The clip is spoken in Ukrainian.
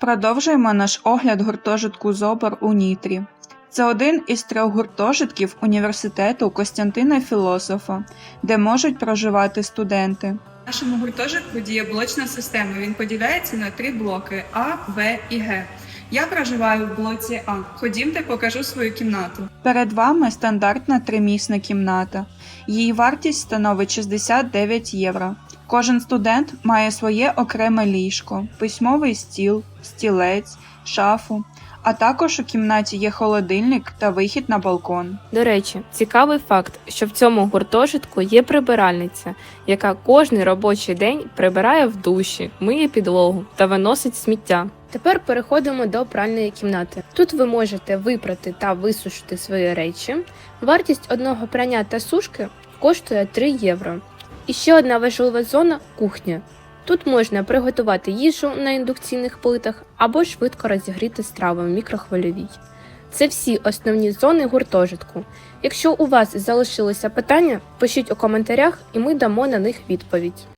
Продовжуємо наш огляд гуртожитку Зобор у Нітрі. Це один із трьох гуртожитків університету Костянтина Філософа, де можуть проживати студенти. В нашому гуртожитку діє блочна система. Він поділяється на три блоки А, В і Г. Я проживаю в блоці А. Ходімте, покажу свою кімнату. Перед вами стандартна тримісна кімната. Її вартість становить 69 євро. Кожен студент має своє окреме ліжко, письмовий стіл, стілець, шафу, а також у кімнаті є холодильник та вихід на балкон. До речі, цікавий факт, що в цьому гуртожитку є прибиральниця, яка кожний робочий день прибирає в душі, миє підлогу та виносить сміття. Тепер переходимо до пральної кімнати. Тут ви можете випрати та висушити свої речі. Вартість одного прання та сушки коштує 3 євро. І ще одна важлива зона кухня. Тут можна приготувати їжу на індукційних плитах або швидко розігріти страви в мікрохвильовій. Це всі основні зони гуртожитку. Якщо у вас залишилися питання, пишіть у коментарях і ми дамо на них відповідь.